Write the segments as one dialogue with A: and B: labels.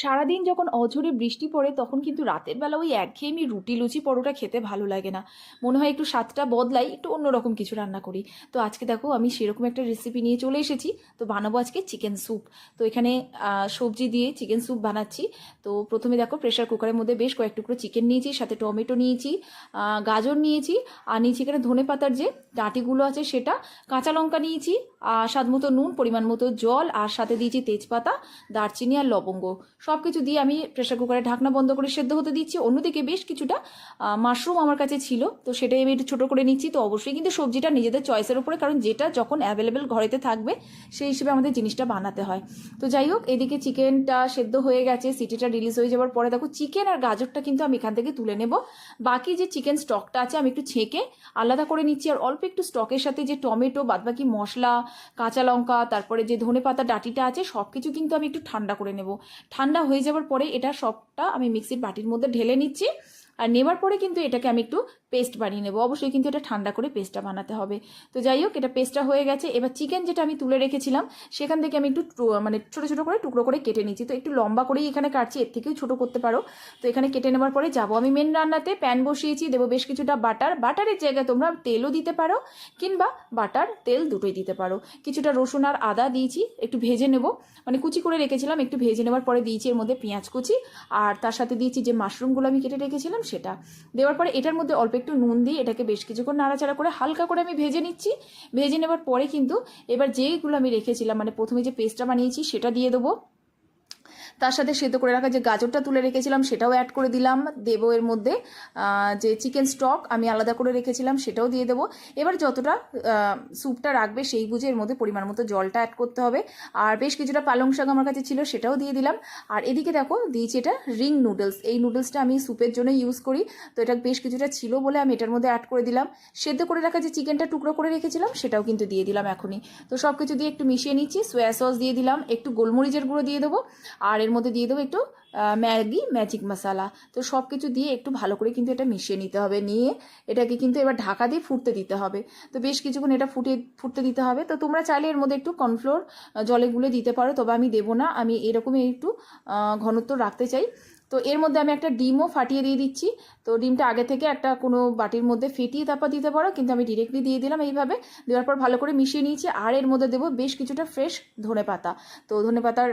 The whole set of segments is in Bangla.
A: সারাদিন যখন অঝোরে বৃষ্টি পড়ে, তখন কিন্তু রাতের বেলা ওই একঘেয়েমি রুটি, লুচি, পরোটা খেতে ভালো লাগে না। মনে হয় একটু স্বাদটা বদলাই, একটু অন্যরকম কিছু রান্না করি। তো আজকে দেখো, আমি সেরকম একটা রেসিপি নিয়ে চলে এসেছি। তো বানাবো আজকে চিকেন স্যুপ তো এখানে সবজি দিয়ে চিকেন স্যুপ বানাচ্ছি। তো প্রথমে দেখো প্রেশার কুকারের মধ্যে বেশ কয়েক টুকরো চিকেন নিয়েছি, সাথে টমেটো নিয়েছি গাজর নিয়েছি, আর নিয়েছি এখানে ধনে পাতার যে ডাঁটিগুলো আছে সেটা, কাঁচা লঙ্কা নিয়েছি, আর স্বাদ মতো নুন, পরিমাণ মতো জল, আর সাথে দিয়েছি তেজপাতা, দারচিনি, আর লবঙ্গ। সব কিছু দিয়ে আমি প্রেশার কুকারে ঢাকনা বন্ধ করে সেদ্ধ হতে দিচ্ছি। অন্যদিকে বেশ কিছুটা মাশরুম আমার কাছে ছিল, তো সেটাই আমি একটু ছোটো করে নিচ্ছি। তো অবশ্যই কিন্তু সবজিটা নিজেদের চয়েসের উপরে, কারণ যেটা যখন অ্যাভেলেবেল ঘরেতে থাকবে, সেই হিসেবে আমাদের জিনিসটা বানাতে হয়। তো যাই হোক, এদিকে চিকেনটা সেদ্ধ হয়ে গেছে, সিটিটা রিলিজ হয়ে যাওয়ার পরে দেখো চিকেন আর গাজরটা কিন্তু আমি এখান থেকে তুলে নেব। বাকি যে চিকেন স্টকটা আছে, আমি একটু ছেঁকে আলাদা করে নিচ্ছি, আর অল্প একটু স্টকের সাথে যে টমেটো, বাদবাকি মশলা, কাঁচা লঙ্কা, তারপরে যে ধনে পাতা ডাটিটা আছে সব কিছু কিন্তু আমি একটু ঠান্ডা করে নেব। ঠান্ডা হয়ে যাওয়ার পরে এটা সবটা আমি মিক্সির বাটির মধ্যে ঢেলে নিচ্ছি। আর নেবার পরে কিন্তু এটাকে আমি একটু পেস্ট বানিয়ে নেব। অবশ্যই কিন্তু এটা ঠান্ডা করে পেস্টটা বানাতে হবে। তো যাই হোক, এটা পেস্টটা হয়ে গেছে। এবার চিকেন যেটা আমি তুলে রেখেছিলাম, সেখান থেকে আমি একটু মানে ছোটো ছোটো করে টুকরো করে কেটে নিচ্ছি। তো একটু লম্বা করেই এখানে কাটছি, এর থেকেও ছোটো করতে পারো। তো এখানে কেটে নেবার পরে যাব। আমি মেন রান্নাতে প্যান বসিয়েছি, দেবো বেশ কিছুটা বাটার বাটারের জায়গায় তোমরা তেলও দিতে পারো, কিংবা বাটার তেল দুটোই দিতে পারো। কিছুটা রসুন আর আদা দিয়েছি, একটু ভেজে নেব। মানে কুচি করে রেখেছিলাম, একটু ভেজে নেওয়ার পরে দিয়েছি এর মধ্যে পেঁয়াজ কুচি। আর তার সাথে দিয়েছি যে মাশরুমগুলো আমি কেটে রেখেছিলাম সেটা। দেওয়ার পরে এটার মধ্যে অল্প একটু নুন দিয়ে এটাকে বেশ কিছুক্ষণ নাড়াচাড়া করে হালকা করে আমি ভেজে নিচ্ছি। ভেজে নেওয়ার পরে কিন্তু এবার যেইগুলো আমি রেখেছিলাম মানে প্রথমে যে পেস্টটা বানিয়েছি সেটা দিয়ে দেবো। তার সাথে সেদ্ধ করে রাখা যে গাজরটা তুলে রেখেছিলাম, সেটাও অ্যাড করে দিলাম। দেবো এর মধ্যে যে চিকেন স্টক আমি আলাদা করে রেখেছিলাম, সেটাও দিয়ে দেবো। এবার যতটা স্যুপটা রাখবে, সেই বুঝে এর মধ্যে পরিমাণ মতো জলটা অ্যাড করতে হবে। আর বেশ কিছুটা পালং শাক আমার কাছে ছিল, সেটাও দিয়ে দিলাম। আর এদিকে দেখো, দিয়েছি এটা রিং নুডলস এই নুডলসটা আমি স্যুপের জন্য ইউজ করি। তো এটা বেশ কিছুটা ছিল বলে আমি এটার মধ্যে অ্যাড করে দিলাম। সেদ্ধ করে রাখা যে চিকেনটা টুকরো করে রেখেছিলাম, সেটাও কিন্তু দিয়ে দিলাম এখনই। তো সব কিছু দিয়ে একটু মিশিয়ে নিচ্ছি। সোয়া সস দিয়ে দিলাম, একটু গোলমরিচের গুঁড়ো দিয়ে দেবো। আর এর মধ্যে দিয়ে দেবো একটু ম্যাগি, ম্যাজিক মশলা। তো সব কিছু দিয়ে একটু ভালো করে কিন্তু এটা মিশিয়ে নিতে হবে। নিয়ে এটাকে কিন্তু এবার ঢাকা দিয়ে ফুটতে দিতে হবে। তো বেশ কিছুক্ষণ এটা ফুটে, ফুটতে দিতে হবে। তো তোমরা চাইলে এর মধ্যে একটু কর্নফ্লোর জলে গুলে দিতে পারো, তবে আমি দেবো না। আমি এরকমই একটু ঘনত্ব রাখতে চাই। তো এর মধ্যে আমি একটা ডিমও ফাটিয়ে দিয়ে দিচ্ছি। তো ডিমটা আগে থেকে একটা কোনো বাটির মধ্যে ফেটিয়ে তারপর দিতে পারো, কিন্তু আমি ডিরেক্টলি দিয়ে দিলাম এইভাবে। দেওয়ার পর ভালো করে মিশিয়ে নিয়েছি, আর এর মধ্যে দেবো বেশ কিছুটা ফ্রেশ ধনে পাতা। তো ধনে পাতার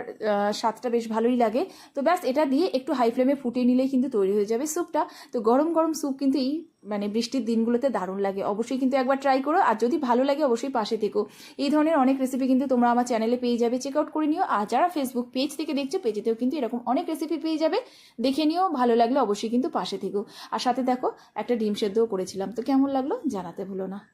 A: স্বাদটা বেশ ভালোই লাগে। তো ব্যাস, এটা দিয়ে একটু হাই ফ্লেমে ফুটিয়ে নিলেই কিন্তু তৈরি হয়ে যাবে স্যুপটা তো গরম গরম স্যুপ কিন্তু এই মানে বৃষ্টির দিনগুলোতে দারুণ লাগে। অবশ্যই কিন্তু একবার ট্রাই করো, আর যদি ভালো লাগে অবশ্যই পাশে থেকো। এই ধরনের অনেক রেসিপি কিন্তু তোমরা আমার চ্যানেলে পেয়ে যাবে। চেক আউট করে নিও। আর যারা ফেসবুক পেজ থেকে দেখছ পেজেতেও কিন্তু এরকম অনেক রেসিপি পেয়ে যাবে। দেখে নিও, ভালো লাগলে অবশ্যই কিন্তু পাশে থেকো। আর সাথে দেখো, একটা ডিম সেদ্ধও করেছিলাম। তো কেমন লাগল জানাতে ভুলো না।